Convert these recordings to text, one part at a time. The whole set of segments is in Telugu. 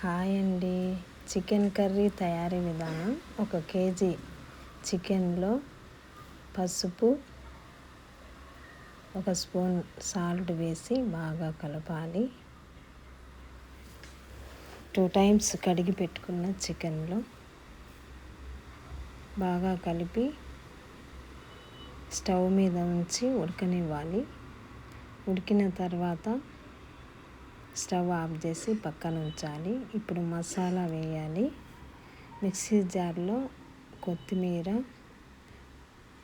హాయ్ అండి. చికెన్ కర్రీ తయారీ విధానం ఒక కేజీ చికెన్లో పసుపు ఒక స్పూన్ సాల్ట్ వేసి బాగా కలపాలి. టూ టైమ్స్ కడిగి పెట్టుకున్న చికెన్లో బాగా కలిపి స్టవ్ మీద ఉంచి ఉడకనివ్వాలి. ఉడికిన తర్వాత స్టవ్ ఆఫ్ చేసి పక్కన ఉంచాలి. ఇప్పుడు మసాలా వేయాలి. మిక్సీ జార్లో కొత్తిమీర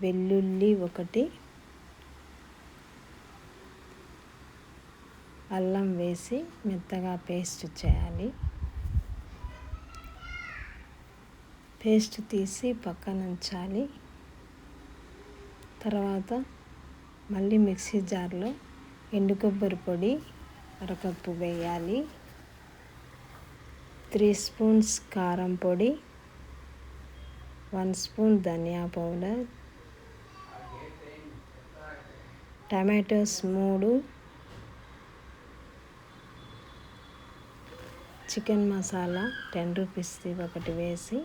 వెల్లుల్లి ఒకటి అల్లం వేసి మెత్తగా పేస్ట్ చేయాలి. పేస్ట్ తీసి పక్కన ఉంచాలి. తర్వాత మళ్ళీ మిక్సీ జార్లో ఎండు కొబ్బరి పొడి అరకప్పు వేయాలి. త్రీ స్పూన్స్ కారం పొడి. వన్ స్పూన్ ధనియా పౌడర్. టమాటోస్ మూడు. చికెన్ మసాలా టెన్ రూపీస్ది ఒకటి వేసి.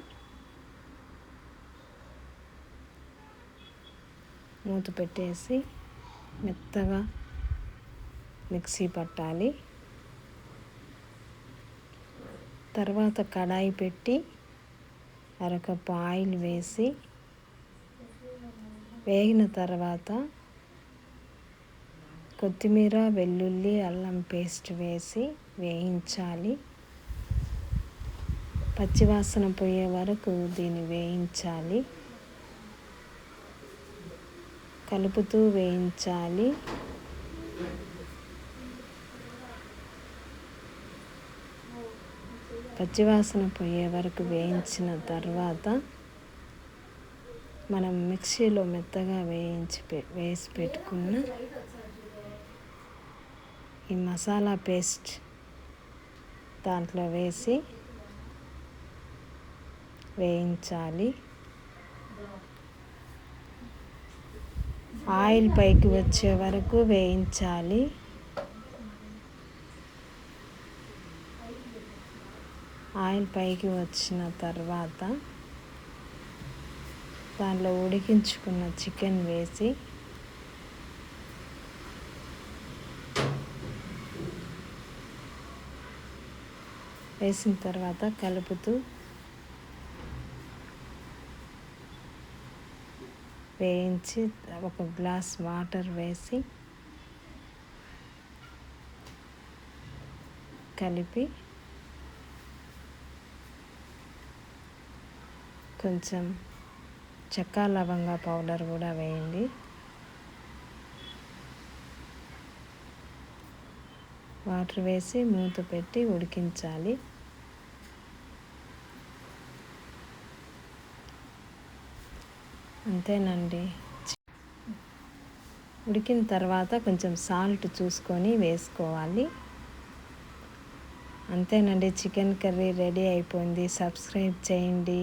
మూత పెట్టేసి మెత్తగా మిక్సీ పట్టాలి. తర్వాత కడాయి పెట్టి అరకప్పు ఆయిల్ వేసి వేగిన తర్వాత కొత్తిమీర వెల్లుల్లి అల్లం పేస్ట్ వేసి వేయించాలి. పచ్చివాసన పోయే వరకు దీన్ని వేయించాలి. కలుపుతూ వేయించాలి. పచ్చివాసన పోయే వరకు వేయించిన తర్వాత మనం మిక్సీలో మెత్తగా వేయించి వేసి పెట్టుకున్న ఈ మసాలా పేస్ట్ దాంట్లో వేసి వేయించాలి. ఆయిల్ పైకి వచ్చే వరకు వేయించాలి. ఆయిల్ పైకి వచ్చిన తర్వాత దానిలో ఉడికించుకున్న చికెన్ వేసి వేసిన తర్వాత కలుపుతూ వేయించి ఒక గ్లాస్ వాటర్ వేసి కలిపి కొంచెం చెక్క లవంగా పౌడర్ కూడా వేయండి. వాటర్ వేసి మూత పెట్టి ఉడికించాలి. అంతేనండి. ఉడికిన తర్వాత కొంచెం సాల్ట్ చూసుకొని వేసుకోవాలి. అంతేనండి. చికెన్ కర్రీ రెడీ అయిపోయింది. సబ్స్క్రైబ్ చేయండి.